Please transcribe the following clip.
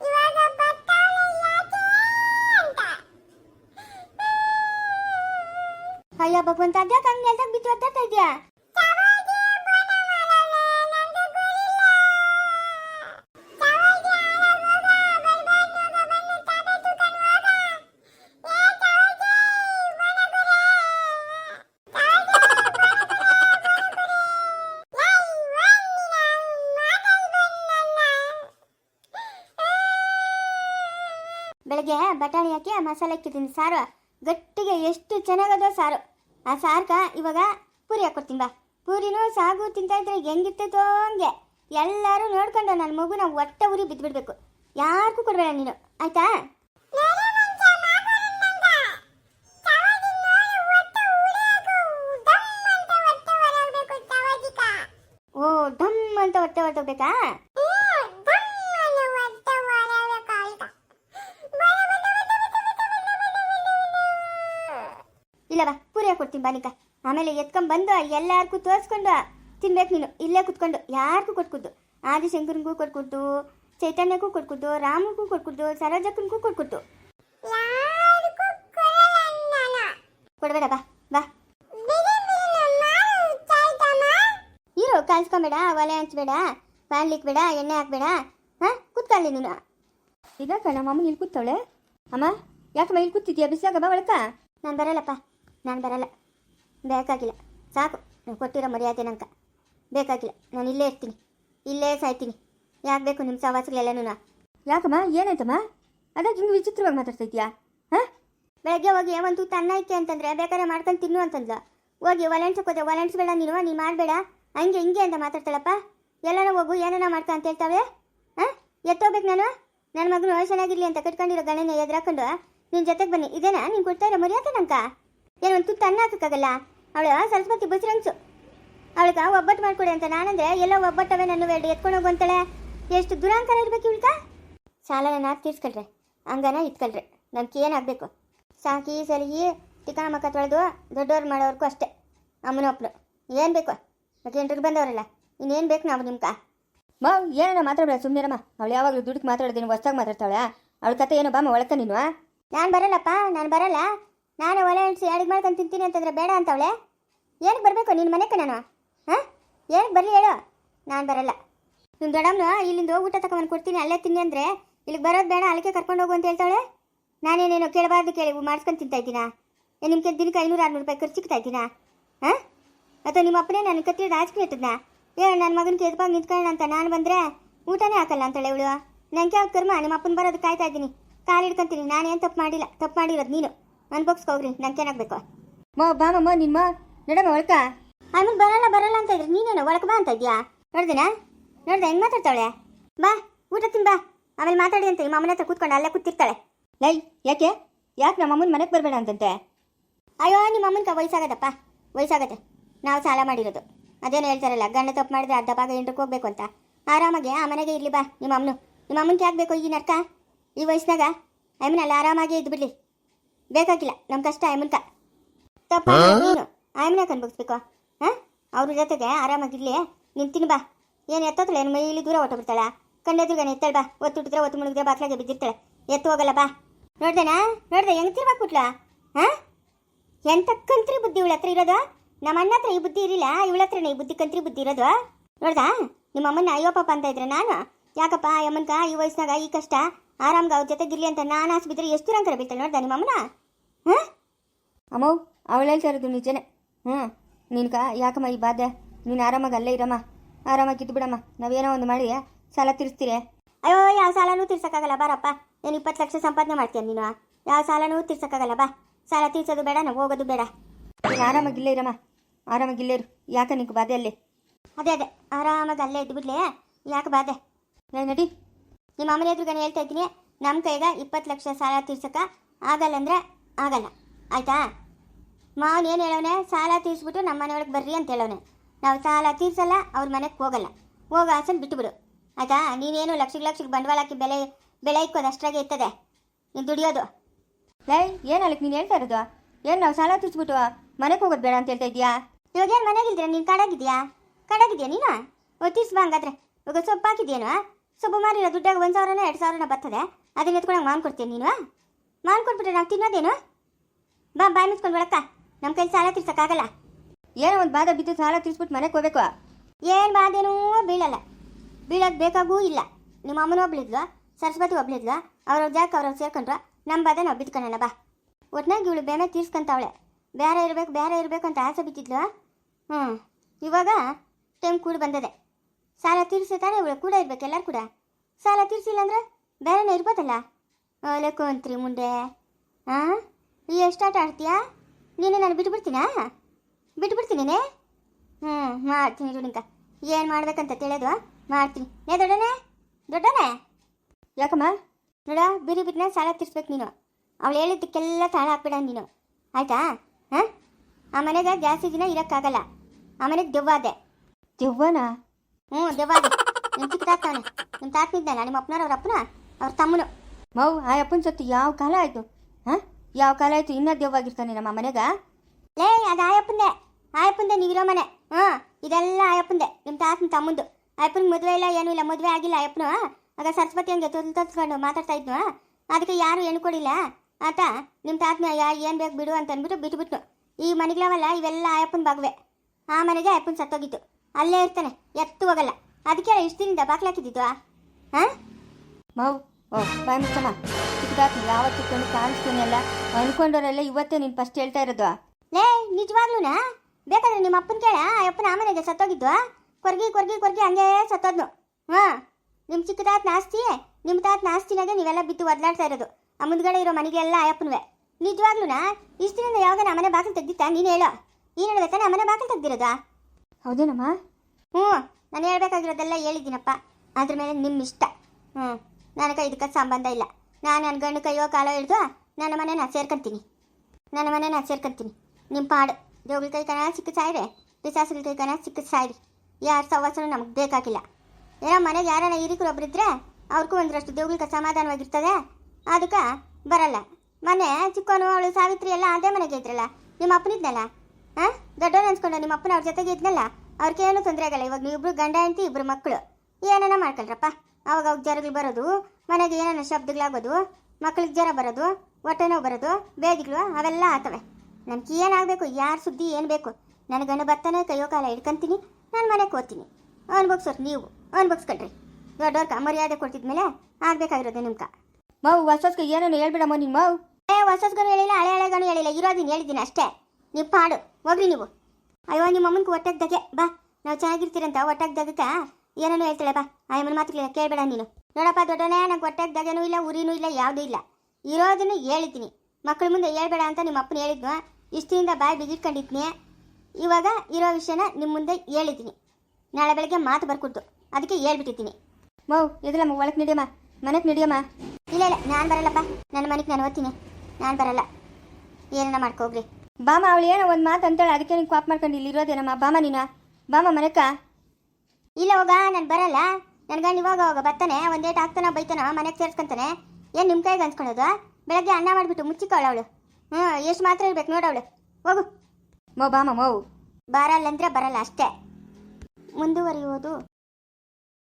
ಇವಾಗ ಬರ್ತಾಳೆ ಯಾಕೆ ಅಂತ ಅಯ್ಯ ಭಗವಂತ ಅದ್ಯಾಕೆ ಹಂಗೆ ಎಲ್ದಾಗ ಬಿದ್ದು ಒದ್ದಾಡ್ತಾ ಇದೆಯಾ ಬೆಳಗ್ಗೆ ಬಟಾಣಿ ಹಾಕಿ ಮಸಾಲೆ ಹಾಕಿದ್ದೀನಿ ಸಾರು. ಗಟ್ಟಿಗೆ ಎಷ್ಟು ಚೆನ್ನಾಗದೋ ಸಾರು. ಆ ಸಾರ್ಕ ಇವಾಗ ಪೂರಿ ಹಾಕೊಡ್ತೀನಿ ಬಾ. ಪೂರಿನೂ ಸಾಗು ತಿಂತಾ ಇದ್ರೆ ಹೆಂಗಿರ್ತೈತೋ ಹಂಗೆ. ಎಲ್ಲರೂ ನೋಡ್ಕೊಂಡು ನನ್ನ ಮಗುನ ಒಟ್ಟ ಉರಿ ಬಿದ್ದುಬಿಡ್ಬೇಕು ಯಾರಿಗೂ ಕೊಡಬೇಡ ನೀನು. ಆಯ್ತಾ? ಓ ಡಮ್ ಅಂತ ಹೊಟ್ಟೆ ಹೊಟ್ಟೋಗ್ಬೇಕಾ ಇಲ್ಲ ಪೂರ್ಯ ಕೊಡ್ತೀನಿ ಬಾನಿಕ ಆಮೇಲೆ ಎತ್ಕೊಂಡ್ ಬಂದು ಎಲ್ಲಾರ್ಗೂ ತೋರಿಸ್ಕೊಂಡು ತಿನ್ಬೇಕು ನೀನು. ಇಲ್ಲೇ ಕುತ್ಕೊಂಡು. ಯಾರಿಗೂ ಕೊಟ್ಕೊದ್ದು ಆದಿಶಂಕರ್ಗೂ ಕೊಟ್ಕೊಡ್ತು ಚೈತನ್ಯಕ್ಕೂ ಕೊಟ್ಕೊಡ್ತು ರಾಮಗೂ ಕೊಟ್ಕೊಡ್ತು ಸರೋಜಕ್ಕನ್ಗೂ ಕೊಟ್ಕೊಡ್ತು ಕೊಡಬೇಡ ಬಾ. ಬಾ. ಇರೋ ಕಾಲ್ಸ್ಕೊಂಬೇಡ ಒಲೆ ಹಂಚ್ಬೇಡ ಬಾಣ್ಲಿಕ್ ಬೇಡ ಎಣ್ಣೆ ಹಾಕ್ಬೇಡ. ಹಾ ಕುತ್ಕೊಳ್ಳಿ ನೀನು. ಈಗ ಕಣ ಇಲ್ಲಿ ಕೂತವಳೆ. ಅಮ್ಮ ಯಾಕಮ್ಮ ಇಲ್ಲಿ ಕೂತಿದ್ಯಾ? ಬಿಸಿಯಾಗ ಬಾ ಒಳಕ? ನಾನು ಬರಲ್ಲಪ್ಪ. ನಾನು ಬರಲ್ಲ. ಬೇಕಾಗಿಲ್ಲ. ಸಾಕು. ನೀವು ಕೊಟ್ಟಿರೋ ಮರ್ಯಾದೆ ನಂಕ. ಬೇಕಾಗಿಲ್ಲ. ನಾನು ಇಲ್ಲೇ ಇರ್ತೀನಿ. ಇಲ್ಲೇ ಸಾಯ್ತೀನಿ. ಯಾಕೆ ಬೇಕು ನಿಮ್ಮ ಸವಾಸಗಳೆಲ್ಲನೂ ಯಾಕಮ್ಮ? ಏನಾಯ್ತಮ್ಮ? ಅದಕ್ಕೆ ಹಿಂಗೆ ವಿಚಿತ್ರವಾಗಿ ಮಾತಾಡ್ತಾ ಇದೆಯಾ ಹಾಂ? ಬೆಳಗ್ಗೆ ಹೋಗಿ ಒಂದು ತನ್ನ ಅನ್ನ ಐತೆ ಅಂತಂದರೆ ಬೇಕಾದ್ರೆ ಮಾಡ್ಕೊಂಡು ತಿನ್ನು ಅಂತಂದ್ಲ. ಹೋಗಿ ಒಲೆಂಟ್ಸಕ್ಕೆ ಹೋದೆ. ಒಲೆಂಟ್ಸ್ಬೇಡ ನೀನು. ನೀನು ಮಾಡಬೇಡ. ಹಂಗೆ ಹಿಂಗೆ ಅಂತ ಮಾತಾಡ್ತಾಳಪ್ಪ. ಎಲ್ಲನೂ ಹೋಗು. ಏನೋ ಮಾಡ್ಕ ಅಂತ ಹೇಳ್ತಾವೆ. ಹಾಂ? ಎತ್ತೋಗ್ಬೇಕು ನಾನು? ನನ್ನ ಮಗನು ಚೆನ್ನಾಗಿರ್ಲಿ ಅಂತ ಕಟ್ಕೊಂಡಿರೋ ಗಣನೆ ಎದುರಾಕೊಂಡು ನಿನ್ನ ಜೊತೆಗೆ ಬನ್ನಿ. ಇದೇನಾ? ನೀನು ಕೊಡ್ತಾ ಇರೋ ಮರ್ಯಾದೆ ನಂಕ? ಏನು ಒಂದು ತುತ್ತು ಅನ್ನ ಹಾಕೋಕ್ಕಾಗಲ್ಲ? ಅವಳು ಸರಸ್ವತಿ ಬಸರಂಗ್ಸು ಅವಳಿಗೆ ಒಬ್ಬಟ್ಟು ಮಾಡ್ಕೊಡಿ ಅಂತ ನಾನಂದ್ರೆ, ಎಲ್ಲ ಒಬ್ಬಟ್ಟವೇ ನನ್ನ ಎರಡು ಎತ್ಕೊಂಡು ಹೋಗುವಂತಳೆ ಎಷ್ಟು ದುರಾಂಕಾರ ಇರ್ಬೇಕು ಇವಳ್ಕ ಸಾಲನ ತೀರ್ಸ್ಕೊಳ್ರಿ ಹಂಗನ ಇಟ್ಕೊಳ್ರೆ. ನಮ್ಗೆ ಏನಾಗಬೇಕು? ಸಾಕಿ ಸರಿಗಿ ಟಿಕಾ ಮಕ್ಕ ತೊಳೆದು ದೊಡ್ಡವ್ರು ಮಾಡೋರ್ಗೂ ಅಷ್ಟೇ. ಅಮ್ಮನ ಒಪ್ಪಳು ಏನು ಬೇಕು? ಮತ್ತೆ ಎಂಟ್ರಿಗೆ ಬಂದವರಲ್ಲ, ಇನ್ನೇನು ಬೇಕು ನಾವು ನಿಮ್ಕ ಮಾ, ಏನೋ ಮಾತಾಡಬೇಡ ಸುಮ್ಮನಿರಮ್ಮ ಅವಳು ಯಾವಾಗಲೂ ದುಡ್ಡು ಮಾತಾಡ್ತೀನಿ ಹೊಸ್ದಾಗಿ ಮಾತಾಡ್ತಾಳೆ. ಅವಳ ಕತೆ ಏನೋ ಬಾಮ್ಮ, ಒಳಕ ನೀನು ನಾನು ಬರಲ್ಲಪ್ಪ, ನಾನು ಬರಲ್ಲ. ನಾನು ಒಲೆ ಅಣಿಸಿ ಅಡುಗೆ ಮಾಡ್ಕೊಂಡು ತಿಂತೀನಿ ಅಂತಂದ್ರೆ ಬೇಡ ಅಂತವಳೆ? ಏನಕ್ಕೆ ಬರಬೇಕು ನಿನ್ನ ಮನೆಗೆ ನಾನು ಹಾಂ? ಏನಕ್ಕೆ ಬರಲಿ ಹೇಳು. ನಾನು ಬರಲ್ಲ. ನಿಮ್ಮ ದೊಡ್ಡಮ್ಮನ ಇಲ್ಲಿಂದ ಊಟ ತಗೊಂಡು ಕೊಡ್ತೀನಿ, ಅಲ್ಲೇ ತಿನ್ನಿ ಅಂದರೆ. ಇಲ್ಲಿಗೆ ಬರೋದು ಬೇಡ, ಅಲ್ಲಿಗೆ ಕರ್ಕೊಂಡು ಹೋಗು ಅಂತ ಹೇಳ್ತಾಳೆ ನಾನೇನೇನೋ ಕೇಳಬಾರ್ದು ಕೇಳಿ ಮಾಡ್ಕೊಂಡು ತಿಂತಾ ಏನು ನಿಮ್ಗೆ ದಿನಕ್ಕೆ ಐನೂರು ಆರುನೂರು ರೂಪಾಯಿ ಖರ್ಚಿಕ್ತಾ ಇದ್ದೀನಾ? ಹಾಂ? ಅಥವಾ ನಿಮ್ಮ ಅಪ್ಪನೇ ನನ್ನ ಕತ್ತಿ ರಾಜಕೀಯ ಇಟ್ಟದ್ನ ಏ ನನ್ನ ಮಗನಿಗೆ ಎದ್ಬಾಗ ನಿಂತ್ಕೊಳ್ಳೋಣ ಅಂತ ನಾನು ಬಂದರೆ ಊಟನೇ ಹಾಕಲ್ಲ ಅಂತಾಳೆ ಇವಳು. ನಂಗೆ ಯಾವ ಕರ್ಮ? ನಿಮ್ಮ ಅಪ್ಪನ ಬರೋದು ಕಾಯ್ತಾ ಇದ್ದೀನಿ. ಕಾಲು ಹಿಡ್ಕೊಂತೀನಿ. ನಾನೇನು ತಪ್ಪು ಮಾಡಿಲ್ಲ, ತಪ್ಪು ಮಾಡಿರೋದು ನೀನು. ಅನ್ಬೋಗ್ಸ್ಕೊ ಹೋಗ್ರಿ ನಂಗೆ ಏನಾಗಬೇಕು? ಮೋ ಮಾ. ನಿಮ್ಮ ನಡಮ್ಮ ಒಳಕ ಆಮೇಲೆ ಬರಲ್ಲ ಬರಲ್ಲ ಅಂತ ಇದ್ರಿ ನೀನೇನು? ಒಳಕ ಬಾ ಅಂತ ಇದೆಯಾ? ನೋಡ್ದಿನ? ನೋಡ್ದೆ ಹೆಂಗೆ ಮಾತಾಡ್ತಾಳೆ ಬಾ ಊಟ ತಿನ್ ಬಾ. ಆಮೇಲೆ ಮಾತಾಡಿ ಅಂತ ನಿಮ್ಮ ಅಮ್ಮನ ಹತ್ರ ಕೂತ್ಕೊಂಡು ಅಲ್ಲೇ ಕೂತಿರ್ತಾಳೆ. ಲೈ ಯಾಕೆ? ಯಾಕೆ ನಮ್ಮ ಅಮ್ಮನ ಮನೆಗೆ ಬರಬೇಡ ಅಂತಂತೆ? ಅಯ್ಯೋ ನಿಮ್ಮ ಅಮ್ಮನ ವಯಸ್ಸಾಗದಪ್ಪ. ವಯಸ್ಸಾಗತ್ತೆ. ನಾವು ಸಾಲ ಮಾಡಿರೋದು. ಅದೇನು ಹೇಳ್ತಾರಲ್ಲ ಗಂಡ ತಪ್ಪು ಮಾಡಿದ್ರೆ ಅರ್ಧ ಭಾಗ ಎಂಟ್ರಕ್ಕೆ ಹೋಗ್ಬೇಕು ಅಂತ. ಆರಾಮಾಗಿ ಆ ಮನೆಗೆ ಇರಲಿ ಬಾ ನಿಮ್ಮ ಅಮ್ಮನು. ನಿಮ್ಮ ಅಮ್ಮನಿಗೆ ಯಾಕೆ ಬೇಕು ಈ ನರ್ಕ? ಈ ವಯಸ್ಸಿನಾಗ? ಅಲ್ಲಿ ಆರಾಮಾಗಿ ಇದ್ದು ಬಿಡ್ಲಿ ಬೇಕಾಗಿಲ್ಲ. ನಮ್ಮ ಕಷ್ಟ ಅಮ್ಮನ್ಕ ತಪ್ಪು ನೀನು. ಆಯಮ್ಮನ ಅನ್ಭವಿಸ್ಬೇಕು ಹಾಂ? ಅವ್ರ ಜೊತೆಗೆ ಆರಾಮಾಗಿರ್ಲಿ. ನೀನು ತಿನ್ನು ಬಾ. ಏನು ಎತ್ತೋತಳೆ ಏನು ಮೈಲಿ ದೂರ ಹೊಟ್ಟೋಗ್ಬಿಡ್ತಾಳ ಕಂಡೆದ್ರುಗಾನೆ ಎತ್ತಳ ಬಾ. ಒತ್ತು ಹುಟ್ಟಿದ್ರೆ ಒತ್ತು ಮುಳುಗಿದ್ರೆ ಬಾಕ್ಲಾಗೆ ಬಿದ್ದಿರ್ತಾಳೆ. ಎತ್ತು ಹೋಗಲ್ಲ ಬಾ. ನೋಡ್ದೇನಾ? ನೋಡ್ದೆ ಹೆಂಗ್ ತಿರ್ಬಾಕ್ಬಿಟ್ಲ ಹಾಂ? ಎಂತ ಕಂತ್ರಿ ಬುದ್ಧಿ ಇವಳ ಹತ್ರ ಇರೋದು? ನಮ್ಮ ಅಣ್ಣ ಹತ್ರ ಈ ಬುದ್ಧಿ ಇರಲಿಲ್ಲ. ಇವಳ ಹತ್ರನೇ ಈ ಬುದ್ಧಿ ಕಂತ್ರಿ ಬುದ್ಧಿ ಇರೋದು? ನೋಡ್ದಾ? ನಿಮ್ಮ ಅಮ್ಮನ ಅಯ್ಯೋ ಪಾಪ ಅಂತ ಇದ್ರೆ ನಾನು? ಯಾಕಪ್ಪ ಅಮ್ಮನ್ಕ ಈ ವಯಸ್ಸಿನಾಗ ಈ ಕಷ್ಟ? ಆರಾಮ್ಗ ಅವ್ರ ಜೊತೆಗಿರ್ಲಿ ಅಂತ ನಾನು ಆಸೆ ಬಿದ್ದರೆ ಎಷ್ಟು ರಂಕರ ಬೀಳ್ತಾಳೆ ನೋಡ್ದಾ ನಿಮ್ಮ ಅಮ್ಮನ? ಹಾಂ ಅಮ್ಮವ್ ಅವಳು ಹೇಳ್ತಾ ಇರೋದು ನಿಜನೇ. ಹ್ಞೂ ನಿನ್ಕ, ಯಾಕಮ್ಮ ಈ ಬಾಧೆ? ನೀನು ಆರಾಮಾಗಿ ಅಲ್ಲೇ ಇರಮ್ಮ. ಆರಾಮಾಗಿದ್ದು ಬಿಡಮ್ಮ. ನಾವೇನೋ ಒಂದು ಮಾಡಿ ಸಾಲ ತೀರಿಸ್ತೀರಿ? ಅಯ್ಯೋ, ಯಾವ ಸಾಲನೂ ತೀರ್ಸೋಕ್ಕಾಗಲ್ಲ, ಬಾರಪ್ಪ. ಏನು ಇಪ್ಪತ್ತು ಲಕ್ಷ ಸಂಪಾದನೆ ಮಾಡ್ತೀಯ ನೀನು. ಯಾವ ಸಾಲನೂ ತೀರ್ಸೋಕ್ಕಾಗಲ್ಲ, ಬಾ. ಸಾಲ ತೀರ್ಸೋದು ಬೇಡ, ನಾವು ಹೋಗೋದು ಬೇಡ. ನೀನು ಆರಾಮಾಗಿ ಇಲ್ಲೇ ಇರಮ್ಮ. ಆರಾಮಾಗಿ ಇಲ್ಲೇ ಇರು. ಯಾಕೆ ನಿಂಗೆ ಬಾಧೆ ಅಲ್ಲಿ? ಅದೇ ಅದೇ. ಆರಾಮಾಗಿ ಅಲ್ಲೇ ಇದ್ದು ಯಾಕ ಬಾಧೆ? ನಾನು ನಡಿ. ನಿಮ್ಮ ಅಮ್ಮನ ಎದುರುಗಾನೆ ಹೇಳ್ತಾ ಇದ್ದೀನಿ ನಮ್ಮ ಕೈಗ ಇಪ್ಪತ್ತು ಲಕ್ಷ ಸಾಲ ತೀರ್ಸಕ್ಕ ಆಗಲ್ಲ ಅಂದ್ರೆ ಆಗಲ್ಲ. ಆಯಿತಾ? ಮಾವನ ಏನು ಹೇಳೋನೆ ಸಾಲ ತೀರಿಸ್ಬಿಟ್ಟು ನಮ್ಮ ಮನೆಯೊಳಗೆ ಬರ್ರಿ ಅಂತ ಹೇಳೋನೆ ನಾವು ಸಾಲ ತೀರಿಸಲ್ಲ, ಅವ್ರ ಮನೆಗೆ ಹೋಗಲ್ಲ. ಹೋಗೋ ಆಸನ್ ಬಿಟ್ಟುಬಿಡು ಆಯಿತಾ? ನೀನೇನು ಲಕ್ಷಕ್ಕೆ ಲಕ್ಷಕ್ಕೆ ಬಂಡವಾಳ ಹಾಕಿ ಬೆಲೆ ಬೆಳೆ ಇಕ್ಕೋದು ಅಷ್ಟರಾಗೆ ಇರ್ತದೆ. ನೀನು ದುಡಿಯೋದು. ಲೈ, ಏನು ನೀನು ಹೇಳ್ತಾ ಇರೋದು? ಏನು ನಾವು ಸಾಲ ತೀರಿಸ್ಬಿಟ್ಟು ಮನೆಗೆ ಹೋಗೋದು ಬೇಡ ಅಂತ ಹೇಳ್ತಾ ಇದೀಯಾ ಇವಾಗ ಏನು ಮನೆಗಿಲ್ದಿರ? ನೀನು ಕಾಡಾಗಿದ್ಯಾ ಕಾಡಾಗಿದ್ಯಾ ನೀನು? ಓ, ತೀರಿಸ್ಬಾ ಹಂಗಾದ್ರೆ. ಇವಾಗ ಸೊಪ್ಪು ಹಾಕಿದ್ಯೇನು ಸೊಪ್ಪು ಮಾರಿರೋ ದುಡ್ಡಾಗ ಒಂದು ಸಾವಿರನ ಎರಡು ಸಾವಿರನ ಬರ್ತದೆ. ಅದನ್ನ ಎತ್ಕೊಂಡಾಗ ಮಾನ್ ಕೊಡ್ತೀನಿ ನೀನು ಮಾನ್ ಕೊಟ್ಬಿಟ್ರೆ ನಾವು ತಿನ್ನೋದೇನು? ಬಾ, ಬಾಯ್ ಮುಚ್ಕೊಂಡು ಒಳಕ್ಕ ನಮ್ಮ ಕೈಲಿ ಸಾಲ ತೀರ್ಸಕ್ಕಾಗಲ್ಲ. ಏನೋ ಒಂದು ಬಾಧ ಬಿದ್ದು ಸಾಲ ತೀರ್ಸ್ಬಿಟ್ಟು ಮನೆಗೆ ಹೋಗ್ಬೇಕು. ಏನು ಬಾಧೇನೂ ಬೀಳಲ್ಲ. ಬೀಳೋದು ಬೇಕಾಗೂ ಇಲ್ಲ. ನಿಮ್ಮ ಅಮ್ಮನ ಒಬ್ಳಿದ್ಲು ಸರಸ್ವತಿ ಒಬ್ಳಿದ್ಲು ಅವ್ರವ್ರ ಜಾಕ್ ಅವ್ರ ಸೇರ್ಕೊಂಡ್ರ. ನಮ್ಮ ಬಾಧೆ ನಾವು ಬಾ. ಒಟ್ನಾಗ ಇವಳು ಬೇನೆ ತೀರ್ಸ್ಕೊಂತಾವಳೆ. ಬೇರೆ ಇರಬೇಕು ಬೇರೆ ಇರಬೇಕು ಅಂತ ಆಸೆ ಬಿದ್ದಿದ್ಲು ಹ್ಞೂ ಇವಾಗ ಟೈಮ್ ಕೂಡ ಬಂದದೆ. ಸಾಲ ತೀರಿಸ್ತಾನೆ ಇವಳು ಕೂಡ ಇರ್ಬೇಕು, ಎಲ್ಲರೂ ಕೂಡ. ಸಾಲ ತೀರಿಸಿಲ್ಲ ಅಂದ್ರೆ ಬೇರೆನೇ ಇರ್ಬೋದಲ್ಲ? ಲೆಕ್ಕೊಂತ್ರಿ ಮುಂದೆ. ಹಾಂ ಎಷ್ಟು ಆಟ ಆಡ್ತೀಯಾ? ನೀನು ನಾನು ಬಿಟ್ಬಿಡ್ತೀನಾ ಬಿಟ್ಬಿಡ್ತೀನಿ ಹ್ಞೂ ಮಾಡ್ತೀನಿ ರುಣಿಕ ಏನು ಮಾಡ್ಬೇಕಂತ ತಿಳಿಯೋದು ಮಾಡ್ತೀನಿ. ಏ ದೊಡ್ಡನೆ? ದೊಡ್ಡನೆ? ಯಾಕಮ್ಮ? ನೋಡ ಬಿರಿ ಬಿರಿನ ಸಾಲ ತೀರಿಸ್ಬೇಕು ನೀನು. ಅವಳು ಹೇಳಿದ್ದಕ್ಕೆಲ್ಲ ತಾಳ ಹಾಕ್ಬಿಡ ನೀನು. ಆಯ್ತಾ? ಹಾಂ? ಆ ಮನೆಗೆ ಜಾಸ್ತಿ ದಿನ ಇರೋಕ್ಕಾಗಲ್ಲ. ಆ ಮನೆಗೆ ದೆವ್ವಾದೆ. ದೆವ್ವನಾ? ಹ್ಞೂ ದೆವ್ವಾದೆ. ನಿಮ್ಮ ಚಿಕ್ಕ ತಾತವನೆ ನಿಮ್ಮ ತಾತನಿದ್ದಾನ ನಿಮ್ಮ ಅಪ್ಪನವ್ರ ಅವ್ರ ಅಪ್ಪನ? ಅವ್ರ ತಮ್ಮನು. ಮೌ ಆ ಅಪ್ಪನ ಸತ್ತು ಯಾವ ಕಾಲ ಆಯಿತು? ಹಾಂ? ಯಾವ ಕಾಲ ಆಯ್ತು? ಇನ್ನೂ ದೆವ್ವಾಗಿರ್ತಾನೆ ನಮ್ಮ ಮನೆಗ? ಲೇ, ಅದು ಆಯಪ್ಪಂದೆ. ಆಯಪ್ಪಂದೆ ನೀವಿರೋ ಮನೆ. ಹಾಂ ಇದೆಲ್ಲ ಆಯಪ್ಪಂದೆ. ನಿಮ್ಮ ತಾತನ ತಮ್ಮಂದು. ಆಯಪ್ಪನ್ ಮದುವೆ ಇಲ್ಲ, ಏನೂ ಇಲ್ಲ. ಮದುವೆ ಆಗಿಲ್ಲ ಆಯಪ್ಪನು. ಆಗ ಸರಸ್ವತಿ ಹಂಗೆ ತೊಲ್ ತೊಲ್ಸ್ಕೊಂಡು ಮಾತಾಡ್ತಾ ಇದ್ನು. ಅದಕ್ಕೆ ಯಾರು ಏನು ಕೊಡಿಲ್ಲ. ಆತ ನಿಮ್ಮ ತಾತನ ಯಾ, ಏನು ಬೇಕು ಬಿಡು ಅಂತ ಅಂದ್ಬಿಟ್ಟು ಬಿಟ್ಬಿಟ್ನು. ಈ ಮನೆಗಳವಲ್ಲ ಇವೆಲ್ಲ ಆಯಪ್ಪನ ಬಾಗ್ವೆ. ಆ ಮನೆಗೆ ಆಯಪ್ಪನ ಸತ್ತೋಗಿತ್ತು ಅಲ್ಲೇ ಇರ್ತಾನೆ, ಎತ್ತು ಹೋಗಲ್ಲ. ಅದಕ್ಕೆ ಇಷ್ಟು ದಿನದಿಂದ ಬಾಕ್ಲಾಕಿದ್ದಿತ್ತು ಹಾಂ? ಮೌ, ಓ, ಬಾಯ್ ಮುಚ್ಚಮ್ಮ. ಯಾವತ್ತು ಕೊಂಡು ಕಾಣಿಸ್ತೀನಿ ಅಲ್ಲ ಅನ್ಕೊಂಡವರೆಲ್ಲ ಇವತ್ತೇ ನೀನು ಫಸ್ಟ್ ಹೇಳ್ತಾ ಇರೋದು. ಲೇ ನಿಜವಾಗ್ಲೂನಾ? ಬೇಕಾದ್ರೆ ನಿಮ್ಮ ಅಪ್ಪನ ಕೇಳ ಅಪ್ಪನ ಆ ಮನೆಗೆ ಸತ್ತೋಗಿದ್ವಾ? ಕೊರ್ಗಿ ಕೊರ್ಗಿ ಕೊರ್ಗಿ ಹಂಗೆ ಸತ್ತೋದ್ನು. ಹಾಂ ನಿಮ್ಮ ಚಿಕ್ಕ ತಾತನ ಆಸ್ತಿ ನಿಮ್ಮ ತಾತನ ಆಸ್ತಿನಾಗೆ ನೀವೆಲ್ಲ ಬಿದ್ದು ಒದ್ಲಾಡ್ತಾ ಇರೋದು. ಆ ಮುಂದ್ಗಡೆ ಇರೋ ಮನೆಗೆಲ್ಲ ಆಯಪ್ಪನವೆ ನಿಜವಾಗ್ಲೂನಾ? ಇಷ್ಟು ದಿನದಿಂದ ಯಾವಾಗ ನಮ್ಮ ಮನೆ ಬಾಗಿಲು ತೆಗ್ದಿತ್ತಾ? ನೀನು ಹೇಳೋ. ನೀನು ಹೇಳ್ಬೇಕಾ ನಮ್ಮ ಮನೆ ಬಾಗಿಲು ತೆಗ್ದಿರೋದಾ? ಹೌದೇನಮ್ಮ? ಹ್ಞೂ ನಾನು ಹೇಳ್ಬೇಕಾಗಿರೋದೆಲ್ಲ ಹೇಳಿದ್ದೀನಪ್ಪ. ಅದ್ರ ಮೇಲೆ ನಿಮ್ಮ ಇಷ್ಟ ಹ್ಞೂ ನನಗೆ ಇದಕ್ಕೆ ಸಂಬಂಧ ಇಲ್ಲ. ನಾನು ನನ್ನ ಗಂಡು ಕೈಯೋ ಕಾಲೋ ಹಿಡಿದು ನನ್ನ ಮನೆ ನಾನು ಸೇರ್ಕೊಂತೀನಿ. ನನ್ನ ಮನೆ ನಾನು ಸೇರ್ಕೊಂತೀನಿ. ನಿಮ್ಮ ಪಾಡು ದೇವ್ಗಳ ಕೈ ಕಣ ಚಿಕ್ಕ ಸಾಯ್ರೆ ಪಿಸಾಸುಗಳ ಕೈ ಕಣ ಚಿಕ್ಕ ಸಾಯ್ರಿ. ಯಾರ ಸವಾಸನೂ ನಮಗೆ ಬೇಕಾಗಿಲ್ಲ. ಏನೋ ಮನೆಗೆ ಯಾರನ್ನ ಹಿರಿಕರು ಒಬ್ಬರಿದ್ರೆ ಅವ್ರಿಗೂ ಒಂದರಷ್ಟು ದೇವ್ಗಳಿಗೆ ಸಮಾಧಾನವಾಗಿರ್ತದೆ. ಅದಕ್ಕೆ ಬರಲ್ಲ. ಮನೆ ಚಿಕ್ಕವನು ಅವಳು, ಸಾವಿತ್ರಿ ಎಲ್ಲ ಅದೇ ಮನೆಗೆ ಇದ್ರಲ್ಲ ನಿಮ್ಮ ಅಪ್ಪನಿದ್ನಲ್ಲ ಹಾಂ ದೊಡ್ಡವನು ಅನ್ಸ್ಕೊಂಡು ನಿಮ್ಮ ಅಪ್ಪನ ಅವ್ರ ಜೊತೆಗೆ ಇದ್ನಲ್ಲ ಅವ್ರಿಗೇನು ತೊಂದರೆ ಆಗಲ್ಲ ಇವಾಗ ನೀವಿಬ್ರು ಗಂಡ ಅಂತ ಇಬ್ಬರು ಮಕ್ಕಳು ಏನನ್ನ ಮಾಡ್ಕೊಳ್ರಪ್ಪ? ಅವಾಗ ಅವಾಗ ಜ್ವರಗಳು ಬರೋದು ಮನೆಗೆ ಏನೇನೋ ಶಬ್ದಗಳಾಗೋದು ಮಕ್ಕಳಿಗೆ ಜ್ವರ ಬರೋದು ಹೊಟ್ಟೆ ನೋವು ಬರೋದು ಬೇದಿಗಳು ಅವೆಲ್ಲ ಆತವೆ. ನಮ್ಗೆ ಏನಾಗಬೇಕು ಯಾರ ಸುದ್ದಿ ಏನು ಬೇಕು? ನನ್ನ ಗಂಡ ಬರ್ತಾನೆ ಕೈಯೋ ಕಾಲ ಹಿಡ್ಕೊಂತೀನಿ ನಾನು ಮನೆಗೆ ಓದ್ತೀನಿ ಅನ್ಬೋಗ್ಸೋರು ನೀವು ಅನ್ಬೋಗ್ಸ್ಕೊಳ್ರಿ ದೊಡ್ಡವ್ರಿಗೆ ಮರ್ಯಾದೆ ಕೊಡ್ತಿದ್ಮೇಲೆ ಆಗ್ಬೇಕಾಗಿರೋದು ನಿಮ್ಗೆ. ಮಾವು ಹೊಸಸ್ಗೆ ಏನೇನು ಹೇಳ್ಬಿಡಮ್ಮ ನಿಮ್ಮ ಮಾವು ಏ ಹೊಸಸ್ಗನು ಹೇಳಿಲ್ಲ ಹಳೆ ಹಳೆಗನು ಹೇಳಿಲ್ಲ ಇರೋದಿನ ಹೇಳಿದ್ದೀನಿ ಅಷ್ಟೇ. ನೀವು ಪಾಡು ಹೋಗ್ರಿ ನೀವು. ಅಯ್ಯೋ ನಿಮ್ಮ ಅಮ್ಮನಿಗೆ ಹೊಟ್ಟೆಗೆ ದಗೆ ಬಾ. ನಾವು ಚೆನ್ನಾಗಿರ್ತೀರಂತ ಹೊಟ್ಟೆಗೆ ದಗಕ್ಕ ಏನೇನು ಹೇಳ್ತಾಳೆ ಬಾ. ಆಯಮ್ಮನ ಮಾತು ಕೇಳಬೇಡ ನೀನು. ನೋಡಪ್ಪ ದೊಡ್ಡನೇ ನಂಗೆ ಹೊಟ್ಟೆಗೆ ದಗನೂ ಇಲ್ಲ ಉರಿನೂ ಇಲ್ಲ, ಯಾವುದೂ ಇಲ್ಲ. ಇರೋದನ್ನು ಹೇಳಿದ್ದೀನಿ. ಮಕ್ಕಳ ಮುಂದೆ ಹೇಳ್ಬೇಡ ಅಂತ ನಿಮ್ಮ ಅಪ್ಪನ ಹೇಳಿದ್ನು? ಇಷ್ಟಿಂದ ಬಾಯಿ ಬಿಗಿಟ್ಕೊಂಡಿದ್ನಿ ಇವಾಗ ಇರೋ ವಿಷಯನ ನಿಮ್ಮ ಮುಂದೆ ಹೇಳಿದ್ದೀನಿ. ನಾಳೆ ಬೆಳಗ್ಗೆ ಮಾತು ಬರ್ಕೊಡ್ತು. ಅದಕ್ಕೆ ಹೇಳ್ಬಿಟ್ಟಿದ್ದೀನಿ. ಮೌ ಎದಲಮ್ಮ ಒಳಕ್ಕೆ ನಡಿಯಮ್ಮ. ಮನೆಗೆ ನಡಿಯಮ್ಮ. ಇಲ್ಲ ಇಲ್ಲ, ನಾನು ಬರಲ್ಲಪ್ಪ. ನನ್ನ ಮನೆಗೆ ನಾನು ಓದ್ತೀನಿ ನಾನು ಬರಲ್ಲ. ಏನನ್ನ ಮಾಡ್ಕೋಗ್ರಿ ಬಾಮ, ಅವಳು ಏನೋ ಒಂದು ಮಾತು ಅಂತೇಳಿ, ಅದಕ್ಕೆ ನೀನು ಕಾಪ್ ಮಾಡ್ಕೊಂಡು ಇಲ್ಲಿ ಇರೋದೇನಮ್ಮ? ಬಾಮ ನೀನು? ಬಾಮ ಮನೆಕ ಇಲ್ಲ, ಹೋಗ, ನಾನು ಬರಲ್ಲ. ನನ್ನ ಗಂಡ ಇವಾಗ, ಹೋಗ, ಬರ್ತಾನೆ. ಒಂದೇಟ್ ಹಾಕ್ತಾನ ಬೈತಾನ, ಮನೆಗೆ ಸೇರ್ಸ್ಕೊಂತಾನೆ. ಏನು ನಿಮ್ಮ ಕೈಗೆ ಅನ್ಸ್ಕೊಳೋದು? ಬೆಳಗ್ಗೆ ಅನ್ನ ಮಾಡಿಬಿಟ್ಟು ಮುಚ್ಚಿಕೊಳ್ಳ ಅವಳು. ಹ್ಞೂ ಎಷ್ಟು ಮಾತ್ರ ಇರ್ಬೇಕು ನೋಡವಳು ಹೋಗು. ಮೋ, ಬಾಮ, ಮೋ. ಬರಲ್ಲ ಅಂದರೆ ಬರಲ್ಲ, ಅಷ್ಟೇ. ಮುಂದುವರಿಯುವುದು